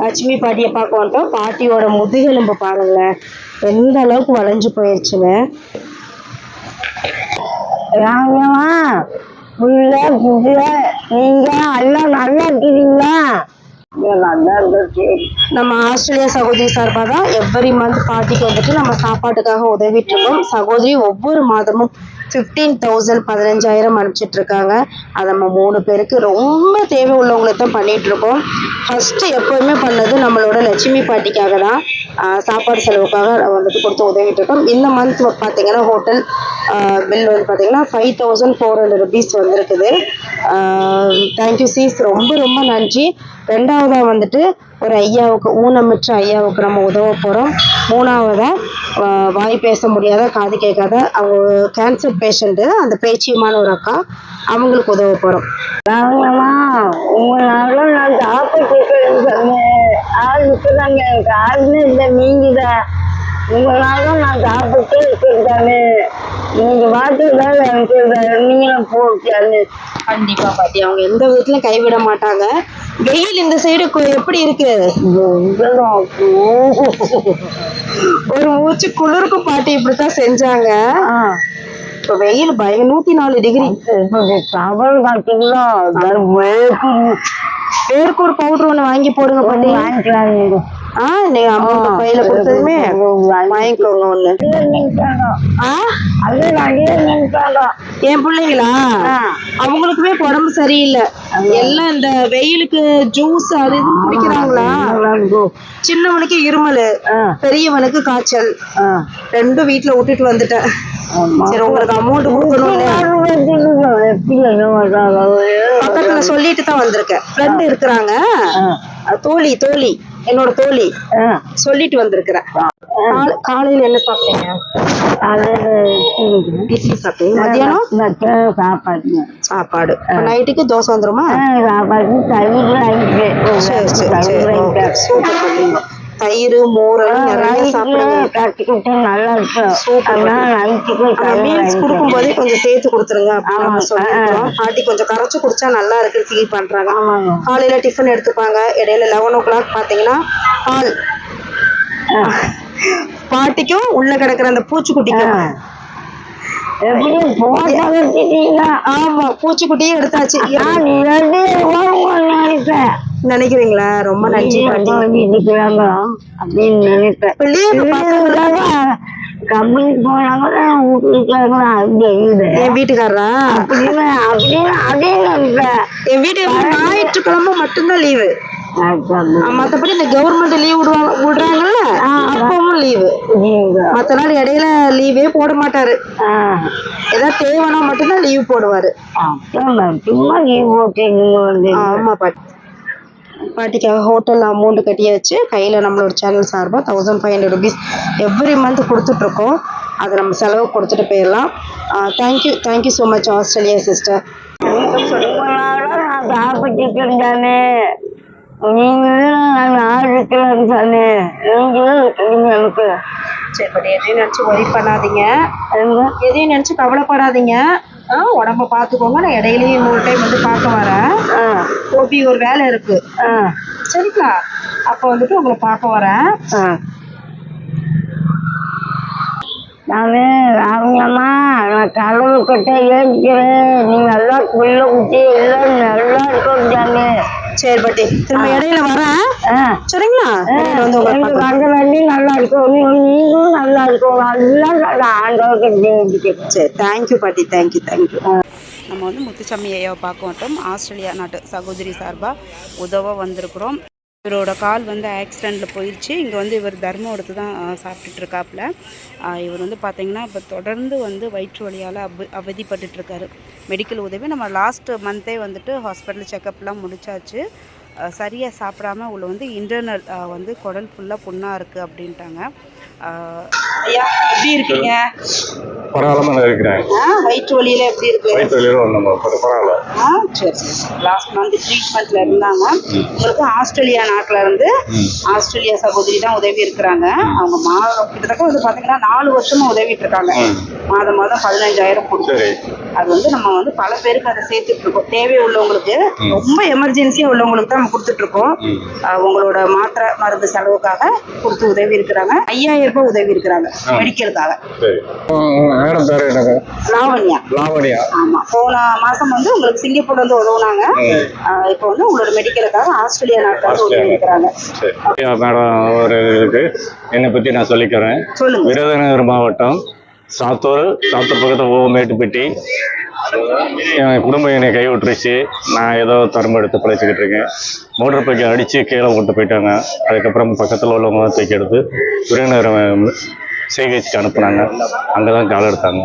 லட்சுமி பாட்டியை பார்க்க வந்துட்டோம். பாட்டியோட முதுகெலும்பு பாருங்களேன். எந்த அளவுக்கு வளைஞ்சு போயிடுச்சுன்னு ராங்கம்மா புள்ள புள்ள நீங்க எல்லாம் நல்லா இருக்கிறீங்களா நல்லா நம்ம ஆஸ்திரேலியா சகோதரி சார்பாக தான் எவ்ரி மந்த் பாட்டிக்கு வந்துட்டு நம்ம சாப்பாட்டுக்காக உதவிட்டு இருக்கோம். சகோதரி ஒவ்வொரு மாதமும் ஃபிஃப்டீன் தௌசண்ட் பதினஞ்சாயிரம் அனுப்பிச்சிட்ருக்காங்க அதை நம்ம மூணு பேருக்கு ரொம்ப தேவை உள்ளவங்களுக்கு தான் பண்ணிகிட்ருக்கோம் ஃபஸ்ட்டு எப்போவுமே பண்ணது நம்மளோட லட்சுமி பாட்டிக்காக தான். சாப்பாடு செலவுக்காக வந்துட்டு கொடுத்து உதவிட்டு இருக்கோம் இந்த மந்த் பார்த்தீங்கன்னா ஹோட்டல் பில் வந்து பார்த்தீங்கன்னா five thousand four hundred rupees வந்திருக்குது. தேங்க்யூ சீஸ் ரொம்ப ரொம்ப நன்றி. ரெண்டாவதாக வந்துட்டு ஒரு ஐயாவுக்கு ஊனமிற்ற ஐயாவுக்கு நம்ம உதவ போகிறோம் மூணாவதா ஆஹ் வாய் பேச முடியாத காது கேட்காத அவங்க கேன்சர் பேஷண்ட்டு அந்த பேச்சியமான ஒரு அக்கா அவங்களுக்கு உதவ போகிறோம் உங்களால நான் சாப்பிட்டு சொன்னேன் ஆள் இருக்கிறாங்க எனக்கு ஆளுமே இல்லை நீங்க தான் உங்களால நான் சாப்பிட்டு இருக்கிறதானே நீங்க பார்த்துதான் எனக்கு நீங்களும் போட்டானு கண்டிப்பா பாட்டி. அவங்க எந்த விதத்துலயும் கைவிட மாட்டாங்க. வெயில் இந்த சைடு எப்படி இருக்கு? ஒரு மூச்சு குளிருக்கும் பாட்டி இப்படித்தான் செஞ்சாங்க. இப்போ வெயில் பய நூத்தி நாலு டிகிரி. தவறு பார்த்தீங்களா வேர்க்கூர். பவுடர் ஒண்ணு வாங்கி போடுங்க பாட்டி. வாங்கிக்கலாம் ஆ நீங்க அமௌண்ட் கையில கொடுத்ததுமே வாங்கிக்கோங்க ஒண்ணு. என் பிள்ளைங்களா? அவங்களுக்குமே உடம்பு சரியில்லை. எல்லாம் இந்த வெயிலுக்கு ஜூஸ் அது இது குடிக்கிறாங்களா? சின்னவனுக்கு இருமல் பெரியவனுக்கு காய்ச்சல். ரெண்டும் வீட்ல விட்டுட்டு வந்துட்டேன். சரி உங்களுக்கு அமௌண்ட் கொடுக்கணும் பக்கத்துல சொல்லிட்டு தான் வந்திருக்கேன். ஃப்ரெண்ட் இருக்கிறாங்க. தோழி தோழி. என்னோட தோழி சொல்லிட்டு வந்திருக்கிறேன் கால- காலையில என்ன சாப்பிட்டீங்க? இட்லி சாப்பிட்டீங்க மத்தியானம்? சாப்பாடு. சாப்பாடு. நைட்டுக்கு தோசை வந்துருமா? சாப்பாடு. சரி சரி சரி. தயிர் மோர் எல்லாம் நிறைய சாப்பிடுங்க. நல்லா இருக்கும். சூப்பர். மீல்ஸ் கொடுக்கும் போதே கொஞ்சம் சேர்த்து கொடுத்துருங்க அப்படின்னு நம்ம சொல்லிருக்கோம் பாட்டி கொஞ்சம் கரைச்சு குடிச்சா நல்லா இருக்குன்னு ஃபீல் பண்றாங்க. காலையில டிஃபன் எடுத்துப்பாங்க. இடையில லெவன் ஓ கிளாக் பாத்தீங்கன்னா பால் பாட்டிக்கும் உள்ள கிடக்குற அந்த பூச்சிக்குட்டிக்கும். ஆமா பூச்சிக்குட்டியும் எடுத்தாச்சு. நினைப்பேன். நினைக்கிறீங்களா? ரொம்ப நன்றி பாட்டி. இருக்கிறாங்க அப்படின்னு நினைப்பேன். கம்பெனிக்கு போனாங்க வீட்டுக்காரங்க அது இல்லை என் வீட்டுக்காரரா? அப்படின்னு அப்படின்னு அதே என் வீட்டுக்கு ஞாயிற்றுக்கிழமை மட்டும்தான் லீவு. மத்தபடி இந்த கவர்மெண்ட் லீவ் விடுவாங்க விடுறாங்கல்ல அப்பவும் லீவு மத்த நாள் இடையில லீவே போட மாட்டாரு. ஏதாவது தேவைன்னா மட்டும்தான் லீவ் போடுவாரு. ஆமா பாட்டி. பாட்டிக்காக ஹோட்டல் அமௌண்ட் கட்டியாச்சு கையில நம்மளோட சேனல் சார்பா thousand five hundred rupees every month கொடுத்துட்டு இருக்கோம் அதை நம்ம செலவு கொடுத்துட்டு போயிடலாம். Thank you thank you so much Australia sister சாப்பிட்டுக்கிறேன் தானே. நீங்களும் நான் தானே நீங்களும் எனக்கு. சரி பட் எதையும் நினச்சி ஒரி பண்ணாதீங்க? எதையும் நினச்சி கவலைப்படாதீங்க. ஆ உடம்ப பார்த்துக்கோங்க. நான் இடையிலயும் இன்னொரு டைம் வந்து பார்க்க வரேன். கோபி ஒரு வேலை இருக்கு. சரிங்களா? அப்போ வந்துட்டு உங்களை பார்க்க வரேன். நானு ராமம்மா நான் கடவுள்கிட்ட ஏற்கிறேன் நீ நல்லா புள்ள குட்டி எல்லாம் நல்லா இருக்கும் சரி பாட்டி. திரும்ப இடையில வரேன். இடையில வந்து நல்லா இருக்கும். நீங்களும் நல்லா இருக்கும். எல்லாம் வேண்டிக்கிறேன் சரி தேங்க்யூ பாட்டி. தேங்க்யூ தேங்க்யூ நம்ம வந்து முத்துச்சாமி ஐயாவை பார்க்க மாட்டோம் ஆஸ்திரேலியா நாட்டு சகோதரி சார்பாக உதவ வந்திருக்கிறோம். இவரோட கால் வந்து ஆக்சிடெண்ட்டில் போயிடுச்சு இங்கே வந்து இவர் தர்மம் எடுத்து தான் ஆஹ், சாப்பிட்டுட்டு இருக்காப்புல. ஆஹ், இவர் வந்து பார்த்தீங்கன்னா இப்போ தொடர்ந்து வந்து வயிற்று வலியால் அவ அவதிப்பட்டுட்டு இருக்காரு. மெடிக்கல் உதவி. நம்ம லாஸ்ட் மந்த்தே வந்துட்டு ஹாஸ்பிட்டல் செக்கப்லாம் முடிச்சாச்சு. சரியாக சாப்பிடாம உள்ள வந்து இன்டர்னல் வந்து குடல் ஃபுல்லாக புண்ணாக இருக்குது அப்படின்ட்டாங்க. ஐயா எப்படி இருக்கீங்க? பரவாயில்லாம நான் இருக்கிறேன். வயிற்று வலியில எப்படி இருக்கு? வயிற்று வலியில ஒன்றும் பர- பரவாயில்ல. ஆ, சரி சரி லாஸ்ட் மந்த் ட்ரீட்மெண்ட்ல இருந்தாங்க. உங்களுக்கு ஆஸ்திரேலியா நாட்டுல இருந்து ஆஸ்திரேலியா சகோதரி தான் உதவி இருக்கிறாங்க. அவங்க மாதம் கிட்டத்தட்ட வந்து பாத்தீங்கன்னா நாலு வருஷமா உதவிட்டு இருக்காங்க. ம். மாதம் மாதம் பதினஞ்சாயிரம் கொடுத்து அது வந்து நம்ம வந்து பல பேருக்கு அதை சேர்த்துட்டு இருக்கோம். தேவை உள்ளவங்களுக்கு ரொம்ப எமர்ஜென்சியா உள்ளவங்களுக்கு தான் நம்ம கொடுத்துட்டு இருக்கோம். உங்களோட மாத்திரை மருந்து செலவுக்காக கொடுத்து உதவி இருக்கிறாங்க. ஐயாயிரம் ரூபாய் உதவி இருக்கிறாங்க. மெடிக்கலுக்காக சரி. மேடம் பேர் என்னங்க லாவண்யா. லாவணியா. ஆமா. போன மாசம் வந்து உங்களுக்கு சிங்கப்பூர்ல இருந்து உதவுனாங்க. இப்போ வந்து உங்களோட மெடிக்கலுக்காக ஆஸ்திரேலியா நாட்டுல இருந்து உதவி இருக்கிறாங்க சரி. ஐயா, மேடம் ஒரு இருக்கு என்னை பற்றி நான் சொல்லிக்கிறேன். சொல்லுங்க. விருதுநகர் மாவட்டம் சாத்தூர் சாத்தூர் பக்கத்தில் ஓ மேட்டுப்பட்டி என் குடும்பம் என்னை கை விட்டுருச்சு நான் ஏதோ தரம்பு எடுத்து பிழைச்சிக்கிட்டு இருக்கேன். மோட்டர் பைக்கை அடித்து கீழே விட்டு போயிட்டாங்க. அதுக்கப்புறம் பக்கத்தில் உள்ளவங்க தூக்கி எடுத்து விருதுநகர் சிகிச்சைக்கு அனுப்புனாங்க. அங்கே தான் கால் எடுத்தாங்க.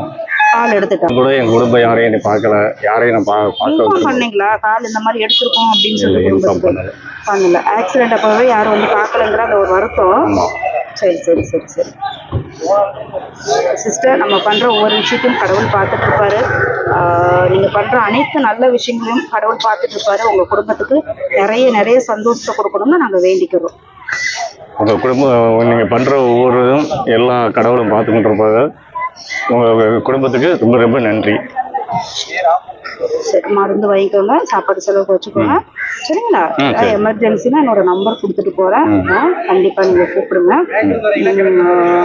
கால் எடுத்துட்டோம் கூட என் குடும்பம் யாரையும் என்னை பார்க்கல. யாரையும் நான் பார்க்க பண்ணீங்களா? கால் இந்த மாதிரி எடுத்திருக்கோம் அப்படின்னு சொல்லி பண்ணல. ஆக்சிடென்ட் அப்பவே யாரும் வந்து பார்க்கலங்கிற அந்த ஒரு வருத்தம். சரி சரி சரி சரி. சிஸ்டர் நம்ம பண்ற ஒவ்வொரு விஷயத்தையும் கடவுள் பார்த்துட்டு இருப்பாரு ஆஹ் நீங்க பண்ற அனைத்து நல்ல விஷயங்களையும் கடவுள் பார்த்துட்டு இருப்பாரு உங்க குடும்பத்துக்கு நிறைய நிறைய சந்தோஷத்தை கொடுக்கணும்னு நாங்க வேண்டிக்கிறோம். உங்கள் குடும்பம் நீங்கள் பண்ணுற ஒவ்வொரு இதும் எல்லா கடவுளும் பார்த்துக்கிட்டு இருப்பாங்க உங்கள் குடும்பத்துக்கு ரொம்ப ரொம்ப நன்றி. சரி மருந்து வாங்கிக்கோங்க சாப்பாடு செலவுக்கு வச்சுக்கோங்க. சரிங்களா? சரி. எமர்ஜென்சினா என்னோட நம்பர் கொடுத்துட்டு போறேன். கண்டிப்பா நீங்க கூப்பிடுங்க.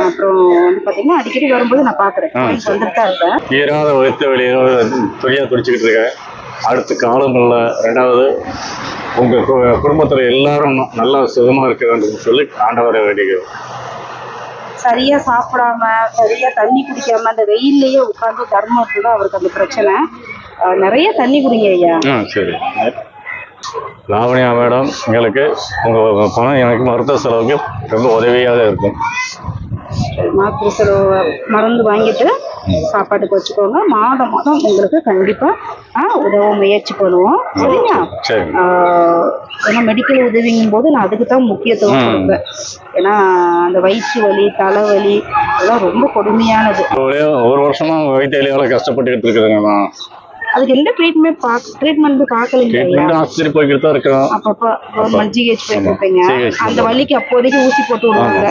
அப்புறம் வந்து பாத்தீங்கன்னா அடிக்கடி வரும்போது நான் பாக்குறேன். வந்துட்டு தான் இருப்பேன். தீராத வயிற்று வெளியோ துணியாக துடிச்சிக்கிட்டு இருக்கேன். அடுத்து காலம் இல்லை ரெண்டாவது உங்கள் குடும்பத்தில் எல்லாரும் நல்லா சுகமாக இருக்க வேண்டும் சொல்லி ஆண்டவரை வேண்டிக்கிறோம் சரியா சாப்பிடாம சரியா தண்ணி குடிக்காம அந்த வெயில்லயே உட்கார்ந்து தர்மம் இருக்குதான் அவருக்கு அந்த பிரச்சனை. நிறைய தண்ணி குடிங்க ஐயா. சரி. லாவணியா மேடம் எங்களுக்கு உங்கள் பணம் எனக்கு மருத்துவ செலவுக்கு ரொம்ப உதவியாக இருக்கும். மாத்திரை செலவு மருந்து வாங்கிட்டு சாப்பாட்டுக்கு வச்சுக்கோங்க. மாதம் மாதம் உங்களுக்கு கண்டிப்பா ஆ, உதவ முயற்சி பண்ணுவோம். சரிங்களா? ஏன்னா மெடிக்கல் உதவிங்கும் போது நான் அதுக்கு தான் முக்கியத்துவம். கொடுப்பேன். ஏன்னா அந்த வயிற்று வலி தலைவலி அதெல்லாம் ரொம்ப கொடுமையானது. ஒரே வருஷமா வயிற்று கஷ்டப்பட்டுக்கிட்டு அதுக்கு எந்த ட்ரீட்மெண்ட் பாக் ட்ரீட்மெண்ட் பார்க்கலீங்க ஆஸ்பத்திரி போய்கிட்டு தான் இருக்கிறோம். அப்பப்போ கவர்மெண்ட் ஜிஹெச் போயிட்டு இருப்பீங்க. அந்த வலிக்கு அப்போதைக்கு ஊசி போட்டு விடுவாங்க.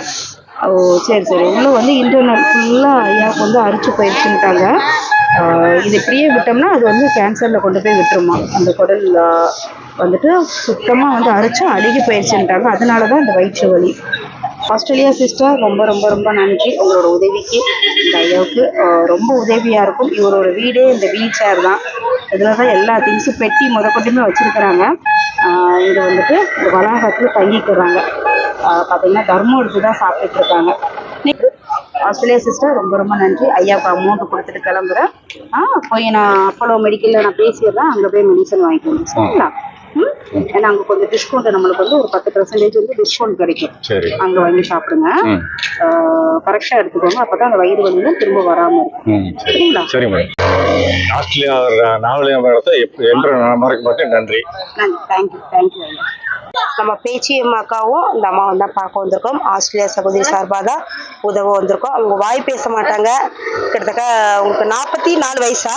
ஓ சரி சரி. உள்ளே வந்து இன்டர்னல் ஃபுல்லாக ஐயாவுக்கு வந்து அரிச்சு போயிடுச்சுன்ட்டாங்க இது இப்படியே விட்டோம்னா அது வந்து கேன்சரில் கொண்டு போய் விட்டுருமா? அந்த குடல் வந்துட்டு சுத்தமாக வந்து அரிச்சு அழுகி போயிடுச்சுன்ட்டாங்க அதனால தான் இந்த வயிற்று வலி. ஆஸ்திரேலியா சிஸ்டர் ரொம்ப ரொம்ப ரொம்ப நன்றி உங்களோட உதவிக்கு. இந்த ஐயாவுக்கு ரொம்ப உதவியாக இருக்கும். இவரோட வீடே இந்த வீல் சேர் தான். இதில் தான் எல்லா திங்ஸும் பெட்டி முதற்கொண்டுமே வச்சுருக்கிறாங்க. இங்கே வந்துட்டு வளாகத்தில் தங்கிக்கிறாங்க. பார்த்தீங்கன்னா தர்மம் எடுத்து தான் சாப்பிட்டுட்டு இருக்காங்க. ஆஸ்திரேலியா சிஸ்டர் ரொம்ப ரொம்ப நன்றி. ஐயாவுக்கு அமௌண்ட் கொடுத்துட்டு கிளம்புறேன். ஆ போய் நான் அப்போலோ மெடிக்கலில் நான் பேசிடுறேன். அங்கே போய் மெடிசன் வாங்கிக்கோங்க. சரிங்களா? ம்? ஏன்னா அங்கே கொஞ்சம் டிஸ்கவுண்ட் நம்மளுக்கு வந்து ஒரு பத்து பர்சன்டேஜ் வந்து டிஸ்கவுண்ட் கிடைக்கும். அங்கே வாங்கி சாப்பிடுங்க. கரெக்டாக எடுத்துக்கோங்க. அப்போ தான் அந்த வயிறு வந்து திரும்ப வராமல் இருக்கும். சரிங்களா? சரி மேடம் ஆஸ்திரேலியா நாவலியா மேடத்தை என்று மறக்க நன்றி. நன்றி. தேங்க்யூ தேங்க்யூ நம்ம பேச்சியம்மா அக்காவும் இந்த அம்மா வந்து பார்க்க வந்திருக்கோம். ஆஸ்திரேலியா சகோதரி சார்பாக தான் உதவ வந்திருக்கோம். அவங்க வாய் பேச மாட்டாங்க. கிட்டத்தட்ட உங்களுக்கு நாற்பத்தி நாலு வயசா?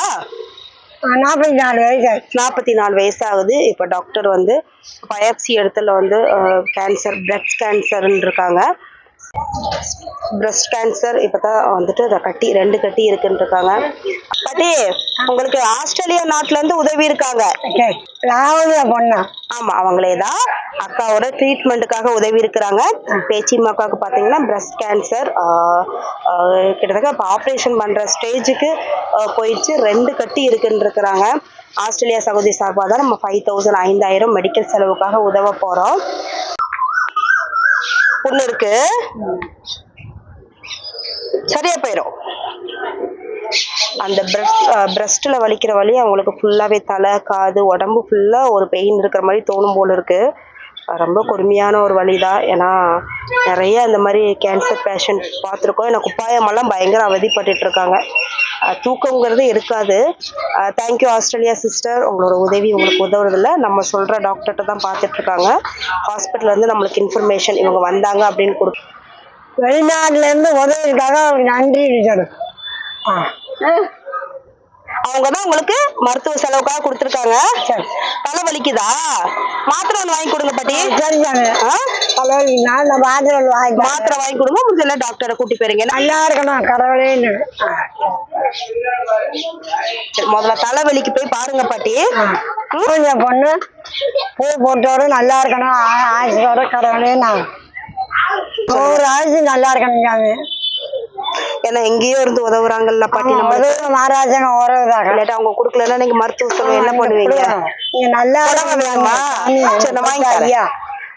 நாற்பத்தி நாலு வயசு நாற்பத்தி நாலு வயசு ஆகுது. இப்போ டாக்டர் வந்து பயாப்சி இடத்துல வந்து கேன்சர் பிரெஸ்ட் கேன்சர்னு இருக்காங்க. பிரஸ்ட் கேன்சர் இப்போ தான் வந்துட்டு கட்டி ரெண்டு கட்டி இருக்குன்னு இருக்காங்க பாட்டி உங்களுக்கு ஆஸ்திரேலியா நாட்டுல இருந்து உதவி இருக்காங்க. பொண்ணா? ஆமா அவங்களே தான் அக்காவோட ட்ரீட்மெண்ட்டுக்காக உதவி இருக்கிறாங்க. பேச்சிம்மா அக்காவுக்கு பார்த்தீங்கன்னா பிரஸ்ட் கேன்சர் கிட்டத்தட்ட இப்போ ஆப்ரேஷன் பண்ற ஸ்டேஜுக்கு போயிடுச்சு. ரெண்டு கட்டி இருக்குன்னு இருக்கிறாங்க ஆஸ்திரேலியா சகோதரி சார்பாக தான் நம்ம ஃபைவ் தௌசண்ட் ஐந்தாயிரம் மெடிக்கல் செலவுக்காக உதவ போறோம். புண்ணு இருக்கு. சரியா போயிடும் அந்த பிரஸ்ட் பிரஸ்ட்டில் வலிக்கிற வலி அவங்களுக்கு ஃபுல்லாகவே தலை காது உடம்பு ஃபுல்லாக ஒரு பெயின் இருக்கிற மாதிரி தோணும் போல இருக்கு. ரொம்ப கொடுமையான ஒரு வழி தான் ஏன்னா நிறைய இந்த மாதிரி கேன்சர் பேஷண்ட் பார்த்துருக்கோம். ஏன்னா குப்பாயமெல்லாம் பயங்கர அவதிப்பட்டுட்டு இருக்காங்க. தூக்கங்கிறது இருக்காது. தேங்க்யூ ஆஸ்திரேலியா சிஸ்டர் உங்களோட உதவி உங்களுக்கு உதவுறதில்ல. நம்ம சொல்கிற டாக்டர்கிட்ட தான் பார்த்துட்டு இருக்காங்க ஹாஸ்பிட்டல் வந்து நம்மளுக்கு இன்ஃபர்மேஷன் இவங்க வந்தாங்க அப்படின்னு கொடு வெளிநாட்டுல இருந்து உதவிக்காக நன்றி சொல்லு அவங்க தான் உங்களுக்கு மருத்துவ செலவுக்காக கொடுத்துருக்காங்க தலை வலிக்குதா மாத்திரை ஒன்று வாங்கி கொடுங்க பாட்டி இந்த மாத்திரை வாங்கி கொடுங்க முடிஞ்சல டாக்டரை கூட்டி போயிருங்க நல்லா இருக்கணும் கடவுளேன்னு சரி, முதல்ல தலைவலிக்கு போய் பாருங்க பாட்டி பூஜை பொண்ணு பூ போட்டோட நல்லா இருக்கணும் ஆ- ஆயுசோட கடவுளே நான் நூறு ஆயுசு நல்லா இருக்கணும் சாமி ஏன்னா எங்கேயோ இருந்து உதவுறாங்கல்ல பாட்டி நம்ம. மகாராஜன் இல்லாட்டா அவங்க கொடுக்கலன்னா நீங்க மருத்துவ செலவு என்ன பண்ணுவீங்க? நல்லா வேணுமா சரி வாங்கி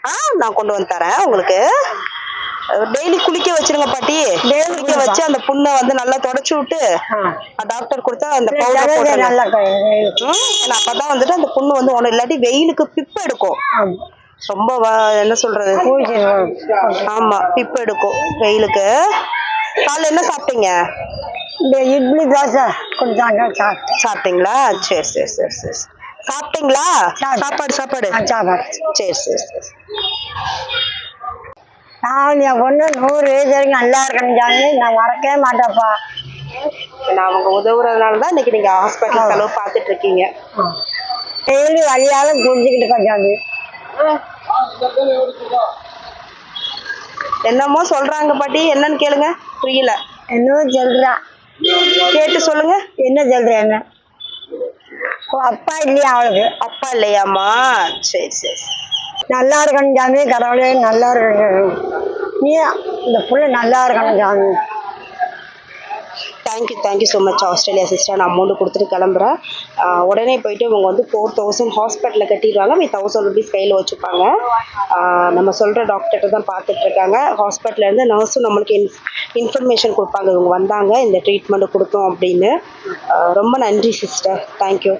ஆ நான் கொண்டு வந்து தரேன் உங்களுக்கு. டெய்லி குளிக்க வச்சிருங்க பாட்டி. குளிக்க வச்சு அந்த புண்ணை வந்து நல்லா தொடச்சு விட்டு டாக்டர் கொடுத்தா அந்த பவுடர் அப்பதான் வந்துட்டு அந்த புண்ணு வந்து ஒண்ணு இல்லாட்டி வெயிலுக்கு பிப்பு எடுக்கும். ரொம்ப என்ன சொல்றது? ஆமா பிப்பு எடுக்கும் வெயிலுக்கு. காலைல என்ன சாப்பிட்டீங்க? இந்த இட்லி தோசை. கொடுத்தாங்க சாப்பிட்டேன். சாப்பிட்டீங்களா? சரி சரி சரி சரி. சாப்பிட்டீங்களா. சாப்பாடு சாப்பாடு. சாப்பாடு. சரி சரி சரி. நான் என் பொண்ணு நூறு வயசு வரைக்கும் நல்லா இருக்கணும் சாமி நான் மறக்கவே மாட்டேன்ப்பா. நான் அவங்க உதவுறதுனால தான் இன்னைக்கு நீங்க ஹாஸ்பிட்டல் செலவு பார்த்துட்டு இருக்கீங்க. டெய்லி வழியாலும் புரிஞ்சுக்கிட்டு சாமி என்னமோ சொல்றாங்க பாட்டி. என்னன்னு கேளுங்க. புரியல. என்னவும் சொல்றான் கேட்டு சொல்லுங்க. என்ன சொல்றேன்னு? ஓ அப்பா இல்லையா அவளுக்கு? அப்பா இல்லையாம்மா? சரி சரி. சரி. நல்லா இருக்கணும் சாமி கடவுளே நல்லா இருக்கணும். நீ இந்த புள்ள நல்லா இருக்கணும் சாமி thank you thank you so much Australia sister நான் அமௌண்ட் கொடுத்துட்டு கிளம்புறேன். உடனே போயிட்டு இவங்க வந்து ஃபோர் தௌசண்ட் ஹாஸ்பிட்டலில் கட்டிடுவாங்க. மீ தௌசண்ட் ருபீஸ் கையில் வச்சுப்பாங்க. நம்ம சொல்கிற டாக்டர்கிட்ட தான் பார்த்துட்ருக்காங்க ஹாஸ்பிட்டலேருந்து ஹாஸ்பிட்டல்லேருந்து நர்ஸும் நம்மளுக்கு இன் இன்ஃபர்மேஷன் கொடுப்பாங்க. இவங்க வந்தாங்க இந்த ட்ரீட்மெண்ட் கொடுத்தோம் அப்படின்னு. ரொம்ப நன்றி சிஸ்டர் தேங்க்யூ